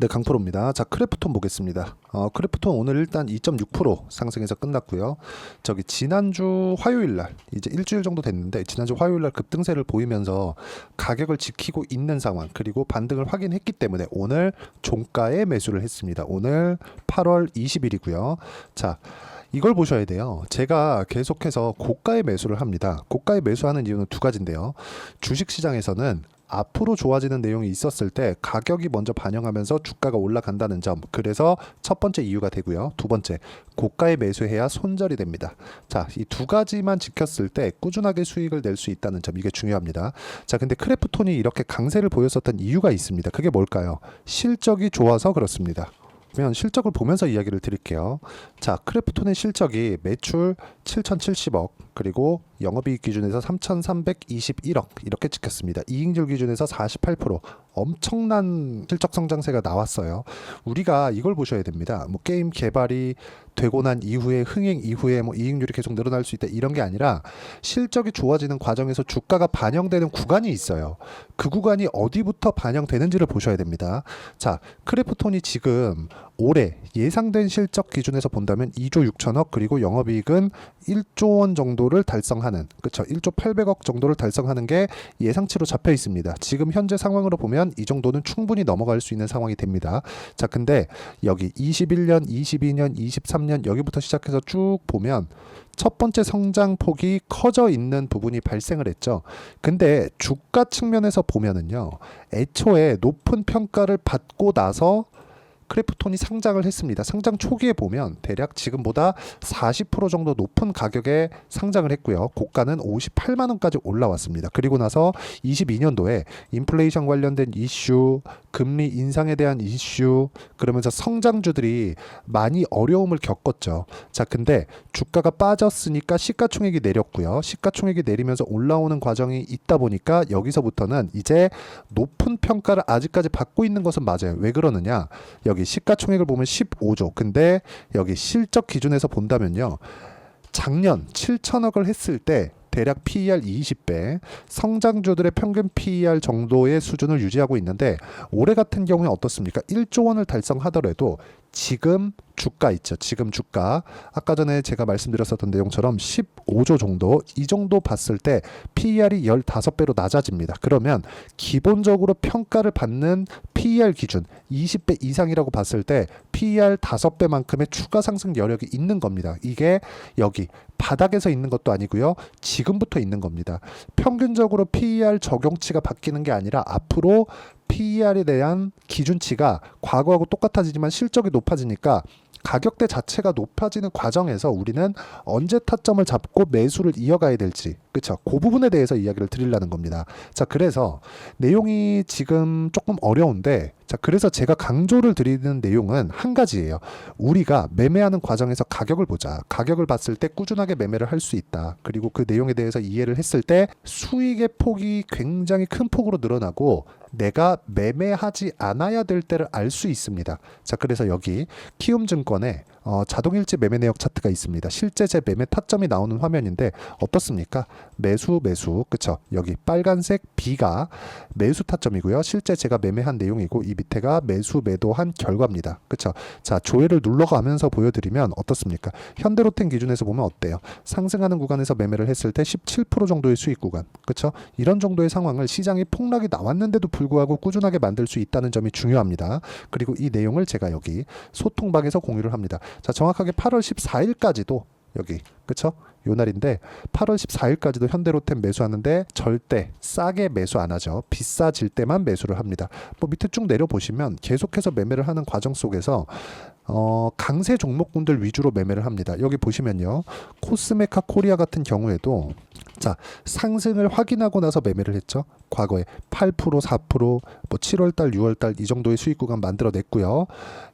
네, 강프로입니다. 자, 크래프톤 보겠습니다. 어, 크래프톤 오늘 일단 2.6% 상승해서 끝났고요. 저기 지난주 화요일 날 이제 일주일 정도 됐는데 지난주 화요일 날 급등세를 보이면서 가격을 지키고 있는 상황 그리고 반등을 확인했기 때문에 오늘 종가에 매수를 했습니다. 오늘 8월 20일이고요. 자, 이걸 보셔야 돼요. 제가 계속해서 고가에 매수를 합니다. 고가에 매수하는 이유는 두 가지인데요. 주식 시장에서는 앞으로 좋아지는 내용이 있었을 때 가격이 먼저 반영하면서 주가가 올라간다는 점. 그래서 첫 번째 이유가 되고요. 두 번째, 고가에 매수해야 손절이 됩니다. 자, 이 두 가지만 지켰을 때 꾸준하게 수익을 낼 수 있다는 점. 이게 중요합니다. 자, 근데 크래프톤이 이렇게 강세를 보였었던 이유가 있습니다. 그게 뭘까요? 실적이 좋아서 그렇습니다. 그러면 실적을 보면서 이야기를 드릴게요. 자, 크래프톤의 실적이 매출 7,070억 그리고 영업이익 기준에서 3,321억 이렇게 찍혔습니다. 이익률 기준에서 48% 엄청난 실적 성장세가 나왔어요. 우리가 이걸 보셔야 됩니다. 뭐 게임 개발이 되고 난 이후에 흥행 이후에 뭐 이익률이 계속 늘어날 수 있다 이런 게 아니라 실적이 좋아지는 과정에서 주가가 반영되는 구간이 있어요. 그 구간이 어디부터 반영되는지를 보셔야 됩니다. 자, 크래프톤이 지금 올해 예상된 실적 기준에서 본다면 2조 6천억 그리고 영업이익은 1조 원 정도를 달성하는 그쵸 1조 800억 정도를 달성하는 게 예상치로 잡혀 있습니다. 지금 현재 상황으로 보면 이 정도는 충분히 넘어갈 수 있는 상황이 됩니다. 자, 근데 여기 21년, 22년, 23년 여기부터 시작해서 쭉 보면 첫 번째 성장 폭이 커져 있는 부분이 발생을 했죠. 근데 주가 측면에서 보면은요. 애초에 높은 평가를 받고 나서 크래프톤이 상장을 했습니다. 상장 초기에 보면 대략 지금보다 40% 정도 높은 가격에 상장을 했고요. 고가는 58만 원까지 올라왔습니다. 그리고 나서 22년도에 인플레이션 관련된 이슈, 금리 인상에 대한 이슈, 그러면서 성장주들이 많이 어려움을 겪었죠. 자, 근데 주가가 빠졌으니까 시가총액이 내렸고요. 시가총액이 내리면서 올라오는 과정이 있다 보니까 여기서부터는 이제 높은 평가를 아직까지 받고 있는 것은 맞아요. 왜 그러느냐? 여기 시가총액을 보면 15조. 근데 여기 실적 기준에서 본다면요. 작년 7천억을 했을 때 대략 PER 20배, 성장주들의 평균 PER 정도의 수준을 유지하고 있는데 올해 같은 경우에 어떻습니까? 1조 원을 달성하더라도 지금 주가 있죠. 지금 주가 아까 전에 제가 말씀드렸었던 내용처럼 15조 정도 이 정도 봤을 때 PER이 15배로 낮아집니다. 그러면 기본적으로 평가를 받는 PER 기준 20배 이상이라고 봤을 때 PER 5배만큼의 추가 상승 여력이 있는 겁니다. 이게 여기 바닥에서 있는 것도 아니고요. 지금부터 있는 겁니다. 평균적으로 PER 적용치가 바뀌는 게 아니라 앞으로 PER에 대한 기준치가 과거하고 똑같아지지만 실적이 높아지니까 가격대 자체가 높아지는 과정에서 우리는 언제 타점을 잡고 매수를 이어가야 될지 그쵸. 그 부분에 대해서 이야기를 드리려는 겁니다. 자 그래서 내용이 지금 조금 어려운데 자 그래서 제가 강조를 드리는 내용은 한 가지예요. 우리가 매매하는 과정에서 가격을 보자. 가격을 봤을 때 꾸준하게 매매를 할 수 있다. 그리고 그 내용에 대해서 이해를 했을 때 수익의 폭이 굉장히 큰 폭으로 늘어나고 내가 매매하지 않아야 될 때를 알 수 있습니다. 자 그래서 여기 키움증권에 어, 자동일지 매매 내역 차트가 있습니다. 실제 제 매매 타점이 나오는 화면인데 어떻습니까? 매수 매수 그쵸? 여기 빨간색 B가 매수 타점이고요. 실제 제가 매매한 내용이고 이 밑에가 매수 매도한 결과입니다. 그쵸? 자 조회를 눌러가면서 보여드리면 어떻습니까? 현대로템 기준에서 보면 어때요? 상승하는 구간에서 매매를 했을 때 17% 정도의 수익 구간 그쵸? 이런 정도의 상황을 시장이 폭락이 나왔는데도 불구하고 꾸준하게 만들 수 있다는 점이 중요합니다. 그리고 이 내용을 제가 여기 소통방에서 공유를 합니다. 자, 정확하게 8월 14일까지도 여기 그쵸? 요 날인데 8월 14일까지도 현대로템 매수하는데 절대 싸게 매수 안 하죠. 비싸질 때만 매수를 합니다. 뭐 밑에 쭉 내려 보시면 계속해서 매매를 하는 과정 속에서 어, 강세 종목군들 위주로 매매를 합니다. 여기 보시면요. 코스메카 코리아 같은 경우에도 자, 상승을 확인하고 나서 매매를 했죠. 과거에 8%, 4%, 뭐 7월 달, 6월 달 이 정도의 수익 구간 만들어 냈고요.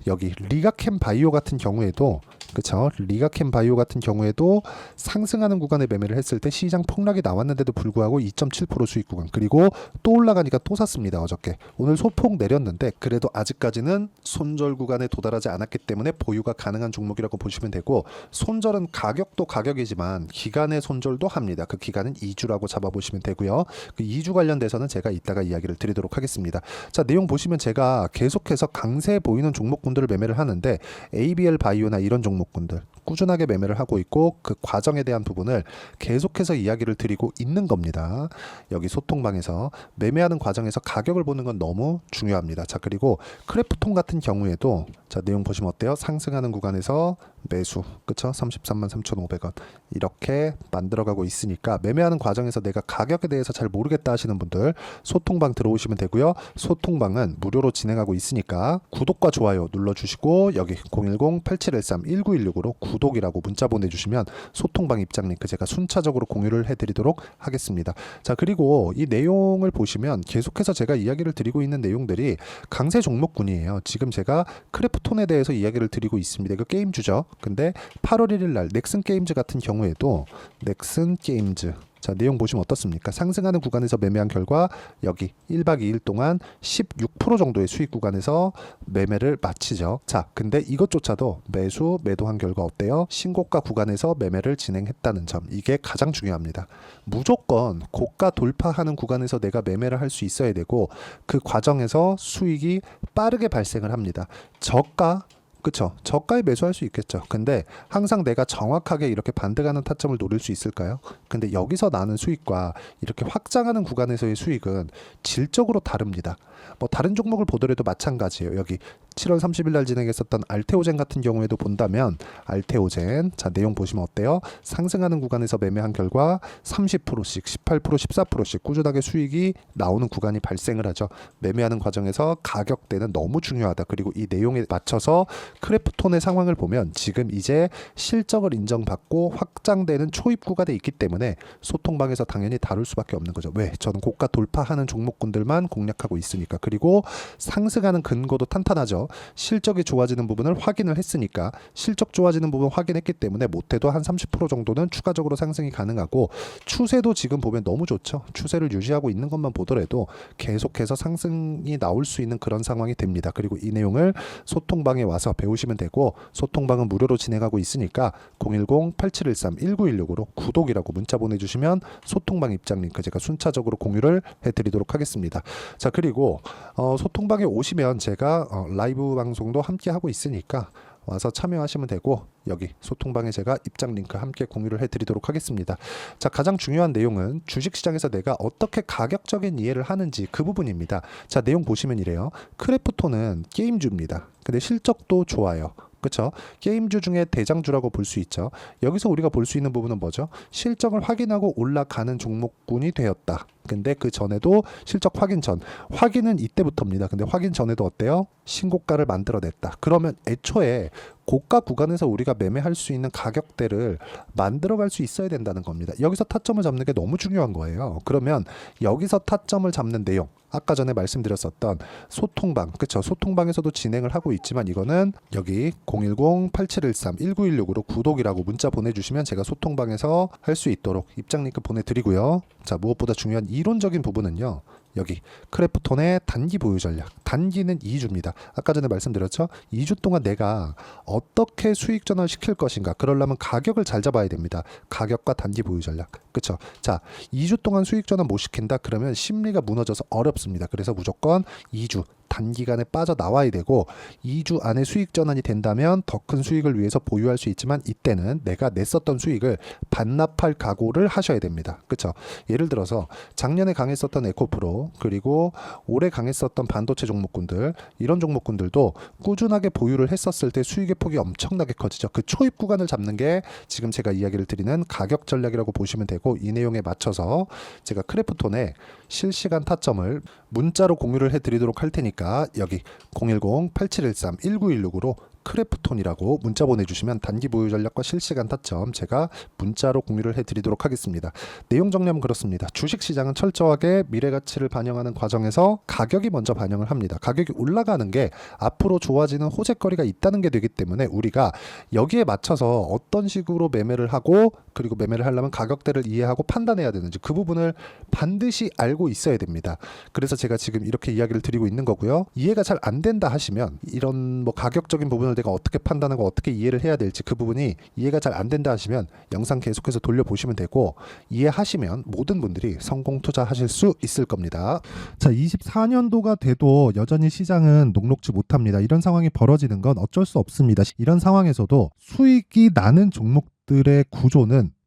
여기 리가캠 바이오 같은 경우에도 그렇죠. 리가캠 바이오 같은 경우에도 상승하는 구간에 매매를 했을 때 시장 폭락이 나왔는데도 불구하고 2.7% 수익 구간 그리고 또 올라가니까 또 샀습니다 어저께. 오늘 소폭 내렸는데 그래도 아직까지는 손절 구간에 도달하지 않았기 때문에 보유가 가능한 종목이라고 보시면 되고 손절은 가격도 가격이지만 기간의 손절도 합니다. 그 기간은 2주라고 잡아보시면 되고요. 그 2주 관련돼서는 제가 이따가 이야기를 드리도록 하겠습니다. 자 내용 보시면 제가 계속해서 강세 보이는 종목군들을 매매를 하는데 ABL 바이오나 이런 종목 бүгэн дээр 꾸준하게 매매를 하고 있고 그 과정에 대한 부분을 계속해서 이야기를 드리고 있는 겁니다. 여기 소통방에서 매매하는 과정에서 가격을 보는 건 너무 중요합니다. 자 그리고 크래프톤 같은 경우에도 자 내용 보시면 어때요? 상승하는 구간에서 매수 그쵸? 33만 3,500원 이렇게 만들어가고 있으니까 매매하는 과정에서 내가 가격에 대해서 잘 모르겠다 하시는 분들 소통방 들어오시면 되고요. 소통방은 무료로 진행하고 있으니까 구독과 좋아요 눌러주시고 여기 010-8713-1916으로 구 독이라고 문자 보내주시면 소통방 입장 링크 제가 순차적으로 공유를 해드리도록 하겠습니다. 자 그리고 이 내용을 보시면 계속해서 제가 이야기를 드리고 있는 내용들이 강세 종목군이에요. 지금 제가 크래프톤에 대해서 이야기를 드리고 있습니다. 이거 게임주죠. 근데 8월 1일 날 넥슨 게임즈 같은 경우에도 넥슨 게임즈 자 내용 보시면 어떻습니까? 상승하는 구간에서 매매한 결과 여기 1박 2일 동안 16% 정도의 수익 구간에서 매매를 마치죠. 자 근데 이것조차도 매수 매도한 결과 어때요? 신고가 구간에서 매매를 진행했다는 점 이게 가장 중요합니다. 무조건 고가 돌파하는 구간에서 내가 매매를 할 수 있어야 되고 그 과정에서 수익이 빠르게 발생을 합니다. 저가 그쵸. 저가에 매수할 수 있겠죠. 근데 항상 내가 정확하게 이렇게 반대가는 타점을 노릴 수 있을까요? 근데 여기서 나는 수익과 이렇게 확장하는 구간에서의 수익은 질적으로 다릅니다. 뭐 다른 종목을 보더라도 마찬가지예요. 여기 7월 30일 날 진행했었던 알테오젠 같은 경우에도 본다면 알테오젠 자 내용 보시면 어때요? 상승하는 구간에서 매매한 결과 30%씩 18% 14%씩 꾸준하게 수익이 나오는 구간이 발생을 하죠. 매매하는 과정에서 가격대는 너무 중요하다. 그리고 이 내용에 맞춰서 크래프톤의 상황을 보면 지금 이제 실적을 인정받고 확장되는 초입구가 돼 있기 때문에 소통방에서 당연히 다룰 수밖에 없는 거죠. 왜? 저는 고가 돌파하는 종목군들만 공략하고 있으니까. 그리고 상승하는 근거도 탄탄하죠. 실적이 좋아지는 부분을 확인을 했으니까 실적 좋아지는 부분 확인했기 때문에 못해도 한 30% 정도는 추가적으로 상승이 가능하고 추세도 지금 보면 너무 좋죠. 추세를 유지하고 있는 것만 보더라도 계속해서 상승이 나올 수 있는 그런 상황이 됩니다. 그리고 이 내용을 소통방에 와서 배우시면 되고 소통방은 무료로 진행하고 있으니까 010-8713-1916으로 구독이라고 문자 보내주시면 소통방 입장 링크 제가 순차적으로 공유를 해드리도록 하겠습니다. 자 그리고 어, 소통방에 오시면 제가 어, 라이브 방송도 함께 하고 있으니까 와서 참여하시면 되고 여기 소통방에 제가 입장 링크 함께 공유를 해드리도록 하겠습니다. 자 가장 중요한 내용은 주식시장에서 내가 어떻게 가격적인 이해를 하는지 그 부분입니다. 자 내용 보시면 이래요. 크래프톤은 게임주입니다. 근데 실적도 좋아요. 그렇죠? 게임주 중에 대장주라고 볼 수 있죠. 여기서 우리가 볼 수 있는 부분은 뭐죠? 실적을 확인하고 올라가는 종목군이 되었다. 근데 그 전에도 실적 확인 전 확인은 이때부터입니다. 근데 확인 전에도 어때요? 신고가를 만들어냈다. 그러면 애초에 고가 구간에서 우리가 매매할 수 있는 가격대를 만들어갈 수 있어야 된다는 겁니다. 여기서 타점을 잡는 게 너무 중요한 거예요. 그러면 여기서 타점을 잡는 내용 아까 전에 말씀드렸었던 소통방 그쵸 소통방에서도 진행을 하고 있지만 이거는 여기 010-8713-1916으로 구독이라고 문자 보내주시면 제가 소통방에서 할 수 있도록 입장 링크 보내드리고요 자 무엇보다 중요한 이론적인 부분은요 여기 크래프톤의 단기 보유 전략 단기는 2주입니다. 아까 전에 말씀드렸죠? 2주 동안 내가 어떻게 수익 전환 시킬 것인가 그러려면 가격을 잘 잡아야 됩니다. 가격과 단기 보유 전략 그쵸? 자 2주 동안 수익 전환 못 시킨다? 그러면 심리가 무너져서 어렵습니다. 그래서 무조건 2주 단기간에 빠져나와야 되고 2주 안에 수익 전환이 된다면 더 큰 수익을 위해서 보유할 수 있지만 이때는 내가 냈었던 수익을 반납할 각오를 하셔야 됩니다. 그렇죠? 예를 들어서 작년에 강했었던 에코프로 그리고 올해 강했었던 반도체 종목군들 이런 종목군들도 꾸준하게 보유를 했었을 때 수익의 폭이 엄청나게 커지죠. 그 초입 구간을 잡는 게 지금 제가 이야기를 드리는 가격 전략이라고 보시면 되고 이 내용에 맞춰서 제가 크래프톤의 실시간 타점을 문자로 공유를 해드리도록 할 테니까 여기 010-8713-1916으로 크래프톤이라고 문자 보내주시면 단기 보유 전략과 실시간 타점 제가 문자로 공유를 해드리도록 하겠습니다. 내용 정리하면 그렇습니다. 주식 시장은 철저하게 미래 가치를 반영하는 과정에서 가격이 먼저 반영을 합니다. 가격이 올라가는 게 앞으로 좋아지는 호재거리가 있다는 게 되기 때문에 우리가 여기에 맞춰서 어떤 식으로 매매를 하고 그리고 매매를 하려면 가격대를 이해하고 판단해야 되는지 그 부분을 반드시 알고 있어야 됩니다. 그래서 제가 지금 이렇게 이야기를 드리고 있는 거고요. 이해가 잘 안 된다 하시면 이런 뭐 가격적인 부분을 내가 어떻게 판단하고 어떻게 이해를 해야 될지 그 부분이 이해가 잘 안 된다 하시면 영상 계속해서 돌려보시면 되고 이해하시면 모든 분들이 성공 투자하실 수 있을 겁니다. 자, 24년도가 돼도 여전히 시장은 녹록지 못합니다. 이런 상황이 벌어지는 건 어쩔 수 없습니다. 이런 상황에서도 수익이 나는 종목 들의 구조는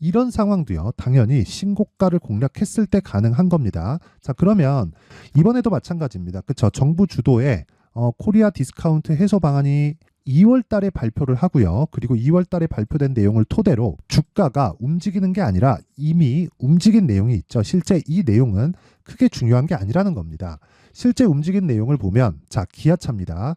이런 상황도요 당연히 신고가를 공략했을 때 가능한 겁니다 자 그러면 이번에도 마찬가지입니다 그쵸 정부 주도의 어, 코리아 디스카운트 해소 방안이 2월 달에 발표를 하고요. 그리고 2월 달에 발표된 내용을 토대로 주가가 움직이는 게 아니라 이미 움직인 내용이 있죠. 실제 이 내용은 크게 중요한 게 아니라는 겁니다. 실제 움직인 내용을 보면 자, 기아차입니다.